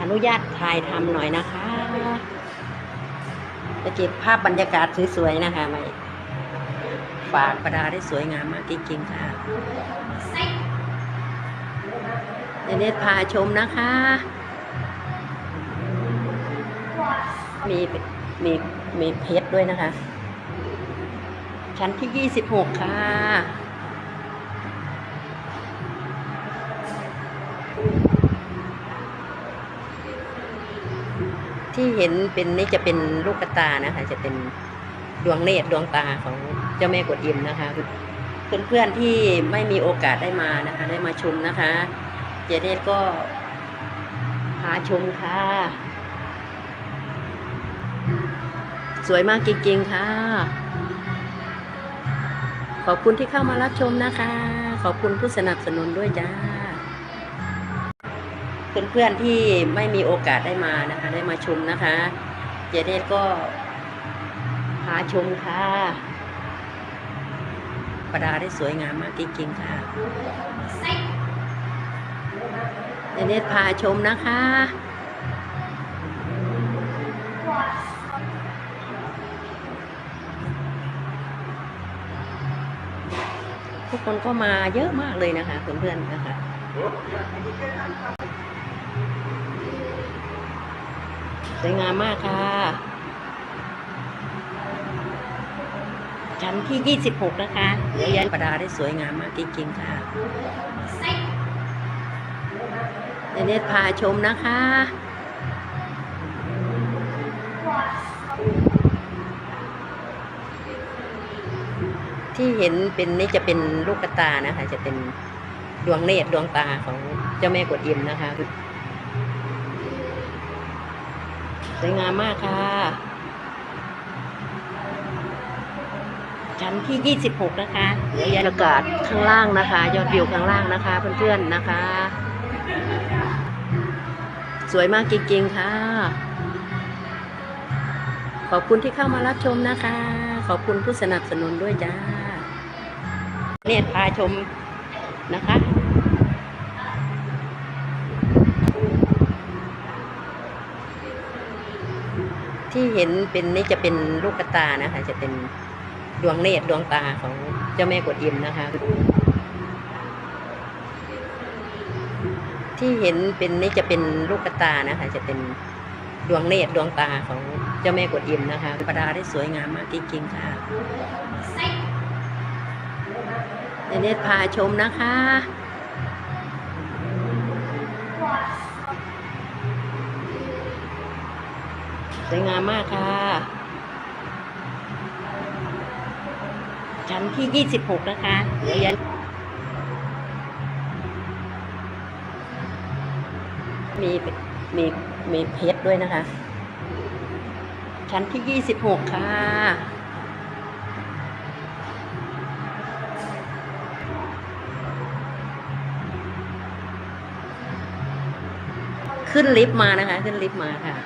อนุญาตถ่ายทำหน่อยนะคะ จะเก็บภาพบรรยากาศสวยๆนะคะไม่ฝากประดาได้สวยงามมากจริงๆค่ะเดเนตพาชมนะคะ มีมีมีเพชรด้วยนะคะ ชั้นที่ 26 ค่ะ ที่เห็นเป็นนี่จะเป็นลูกตานะคะ จะเป็นดวงเนตรดวงตาของเจ้าแม่กวนอิมนะคะ เพื่อนๆที่ไม่มีโอกาสได้มานะคะ ได้มาชมนะคะ เจเดตก็พาชมค่ะ สวยมากจริงๆค่ะ ขอบคุณที่เข้ามารับชมนะคะ ขอบคุณผู้สนับสนุนด้วยจ้า เพื่อนๆที่ไม่มีโอกาสได้มานะคะ ได้มาชมนะคะ เจเดตก็พาชมค่ะ ประดาได้สวยงามมากจริงๆค่ะ เจเดตพาชมนะคะทุกคนก็มาเยอะมากเลยนะคะเพื่อนๆนะคะ สวยงามมากค่ะ ชั้นที่ 26 นะคะเดี๋ยวยันประดาได้สวยงามมากจริงๆค่ะเดยวเนตพาชมนะคะที่เห็นเป็นนี่จะเป็นลูกตานะคะ จะเป็นดวงเนตรดวงตาของเจ้าแม่กวนอิมนะคะ สวยงามมากค่ะ ชั้นที่ 26 นะคะบรรยากาศข้างล่างนะคะ ยอดวิวข้างล่างนะคะ เพื่อนๆนะคะ สวยมากจริงๆค่ะ ขอบคุณที่เข้ามารับชมนะคะ ขอบคุณผู้สนับสนุนด้วยจ้าเนี่ยพาชมนะคะ ที่เห็นเป็นนี่จะเป็นลูกตานะคะ จะเป็นดวงเนตรดวงตาของเจ้าแม่กวนอิมนะคะ ที่เห็นเป็นนี่จะเป็นลูกตานะคะ จะเป็นดวงเนตรดวงตาของเจ้าแม่กวนอิมนะคะประดาได้สวยงามมากจริงๆค่ะเดยวเนตพาชมนะคะ สวยงามมากค่ะ ชั้นที่ 26 นะคะเดี๋ยวยันมีมีมีเพชรด้วยนะคะ ชั้นที่ 26 ค่ะขึ้นลิฟต์มานะคะ ขึ้นลิฟต์มาค่ะ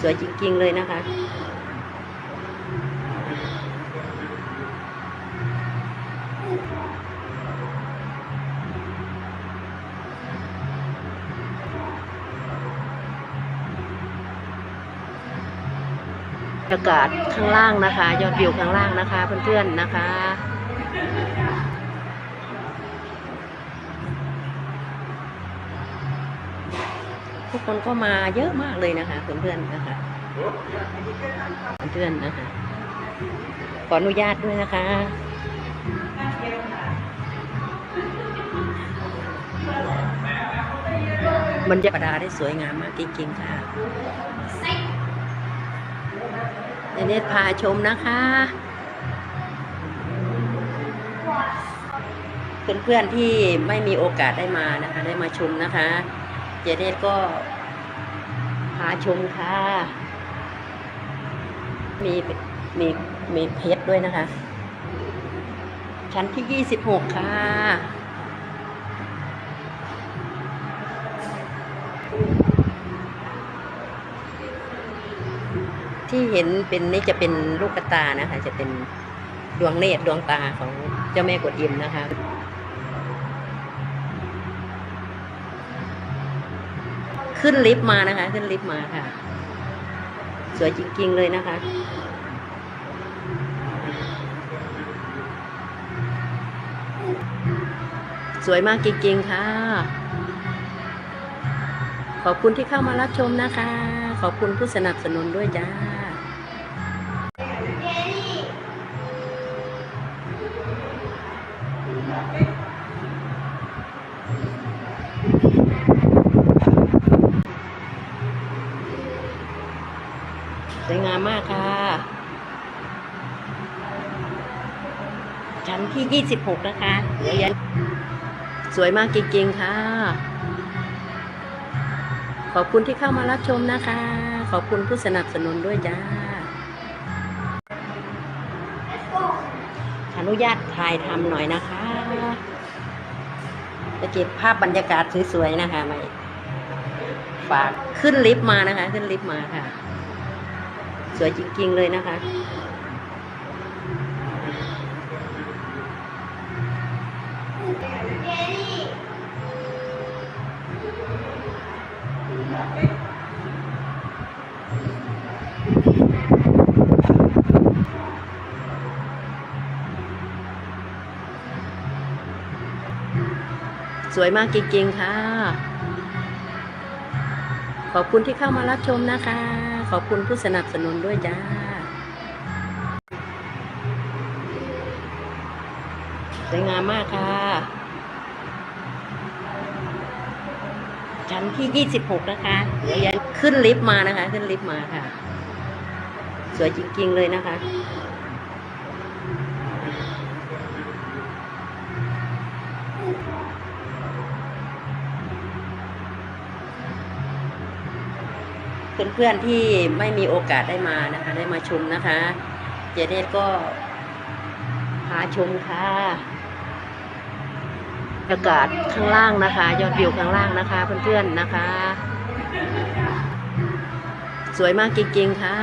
สวยจริงๆเลยนะคะบรรยากาศข้างล่างนะคะ ยอดวิวข้างล่างนะคะ เพื่อนๆนะคะ ทุกคนก็มาเยอะมากเลยนะคะ เพื่อนๆนะคะเพื่อนๆนะคะ ขออนุญาตด้วยนะคะบรรยากาศได้สวยงามมากจริงๆค่ะเดยวเนตพาชมนะคะ เพื่อนๆที่ไม่มีโอกาสได้มานะคะ ได้มาชมนะคะ เจเนตก็ พาชมค่ะ มีมีมีเพชรด้วยนะคะ ชั้นที่26ค่ะที่เห็นเป็นนี่จะเป็นลูกตานะคะ จะเป็นดวงเนตรดวงตาของเจ้าแม่กวนอิมนะคะ ขึ้นลิฟต์มานะคะ ขึ้นลิฟต์มาค่ะ สวยจริง ๆ เลยนะคะ สวยมากจริง ๆ ค่ะ ขอบคุณที่เข้ามารับชมนะคะ ขอบคุณผู้สนับสนุนด้วยจ้า สวยงามมากค่ะ ชั้นที่ 26 นะคะเดี๋ยวยันสวยมากจริงๆค่ะ ขอบคุณที่เข้ามารับชมนะคะ ขอบคุณผู้สนับสนุนด้วยจ้า อนุญาตถ่ายทำหน่อยนะคะ จะเก็บภาพบรรยากาศสวยๆนะคะไม่ฝากขึ้นลิฟต์มานะคะ ขึ้นลิฟต์มาค่ะ สวยจริง ๆ เลยนะคะ สวยมากจริง ๆ ค่ะ ขอบคุณที่เข้ามารับชมนะคะ ขอบคุณผู้สนับสนุนด้วยจ้า สวยงามมากค่ะ ชั้นที่ 26 นะคะเดี๋ยวยันขึ้นลิฟต์มานะคะ ขึ้นลิฟต์มาค่ะ สวยจริง ๆ เลยนะคะ เพื่อนๆที่ไม่มีโอกาสได้มานะคะ ได้มาชมนะคะ เจเดสก็พาชมค่ะบรรยากาศข้างล่างนะคะ ยอดวิวข้างล่างนะคะ เพื่อนๆนะคะ สวยมากจริงๆค่ะ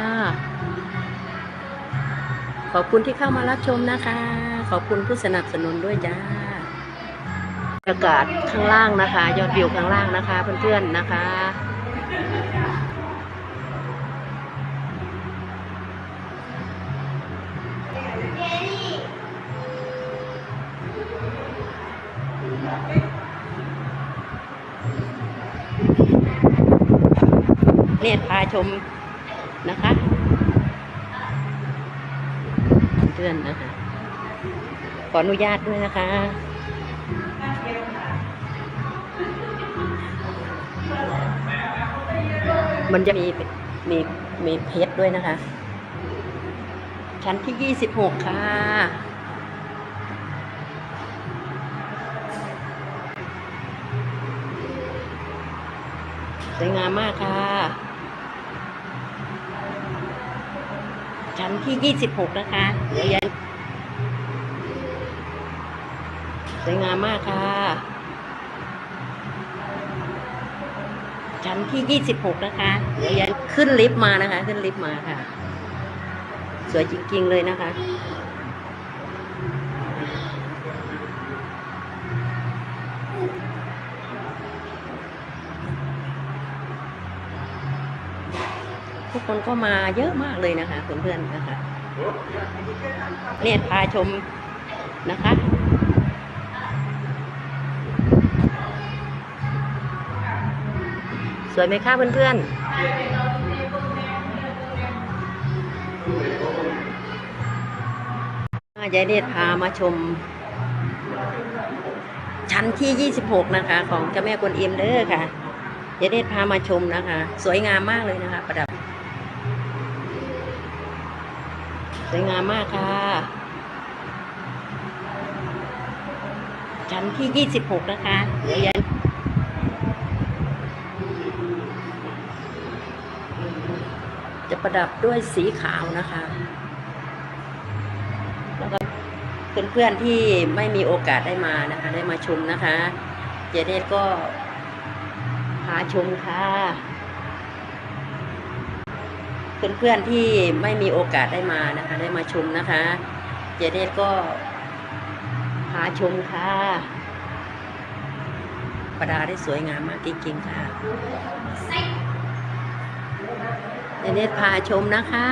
ขอบคุณที่เข้ามารับชมนะคะ ขอบคุณผู้สนับสนุนด้วยจ้าบรรยากาศข้างล่างนะคะ ยอดวิวข้างล่างนะคะ เพื่อนๆนะคะ เนี่ยพาชมนะคะเพื่อนนะคะ ขออนุญาตด้วยนะคะมันจะมีมีมีเพชรด้วยนะคะ ชั้นที่ยี่สิบหกค่ะ สวยงามมากค่ะ ชั้นที่ 26 นะคะเดี๋ยวยันสวยงามมากค่ะ ชั้นที่ 26 นะคะเดี๋ยวยันขึ้นลิฟต์มานะคะ ขึ้นลิฟต์มาค่ะ สวยจริง ๆ เลยนะคะ ทุกคนก็มาเยอะมากเลยนะคะ เพื่อนๆนะคะเนี่ยพาชมนะคะสวยไหมคะเพื่อนๆ ยายเดชพามาชม ชั้นที่ 26 นะคะ ของเจ้าแม่กวนอิมเด้อค่ะยายเดชพามาชมนะคะ สวยงามมากเลยนะคะ ประดับ สวยงามมากค่ะ ชั้นที่ 26 นะคะเดี๋ยวยันจะประดับด้วยสีขาวนะคะ แล้วก็ เพื่อนๆที่ไม่มีโอกาสได้มานะคะ ได้มาชมนะคะ เจเดสก็พาชมค่ะ เพื่อนๆที่ไม่มีโอกาสได้มานะคะ ได้มาชมนะคะ เจเดสก็พาชมค่ะประดาได้สวยงามมากจริงๆค่ะเนเนตพาชมนะคะ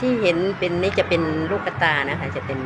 ที่ เห็นเป็นนี่จะเป็นลูกกระตานะคะ จะเป็น